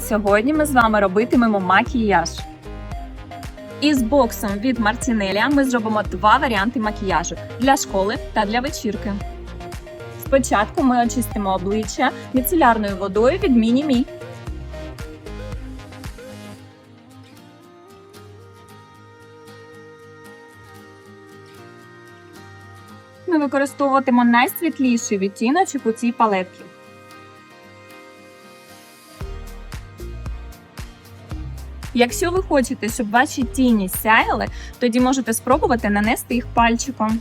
Сьогодні ми з вами робитимемо макіяж. Із боксом від Мартінелія ми зробимо два варіанти макіяжу для школи та для вечірки. Спочатку ми очистимо обличчя міцелярною водою від Міні-Мі. Ми використовуватимо найсвітліший відтіночок у цій палетці. Якщо ви хочете, щоб ваші тіні сяяли, тоді можете спробувати нанести їх пальчиком.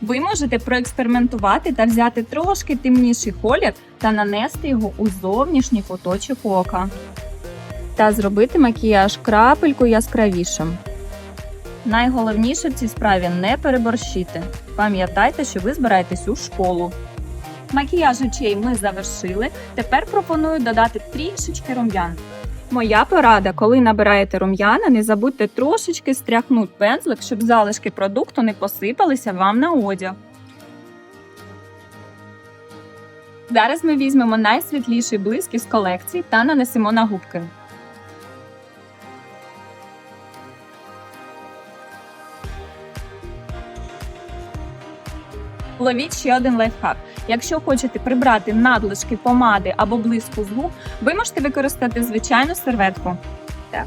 Ви можете проекспериментувати та взяти трошки темніший колір та нанести його у зовнішній куточок ока. Та зробити макіяж крапельку яскравішим. Найголовніше в цій справі не переборщити. Пам'ятайте, що ви збираєтесь у школу. Макіяж очей ми завершили. Тепер пропоную додати трішечки рум'ян. Моя порада, коли набираєте рум'яна, не забудьте трошечки стряхнути пензлик, щоб залишки продукту не посипалися вам на одяг. Зараз ми візьмемо найсвітліший блиск із колекції та нанесемо на губки. Ловіть ще один лайфхак. Якщо хочете прибрати надлишки помади або блиску з губ, ви можете використати звичайну серветку. Так.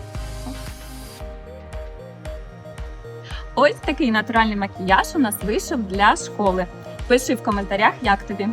Ось такий натуральний макіяж у нас вийшов для школи. Пиши в коментарях, як тобі.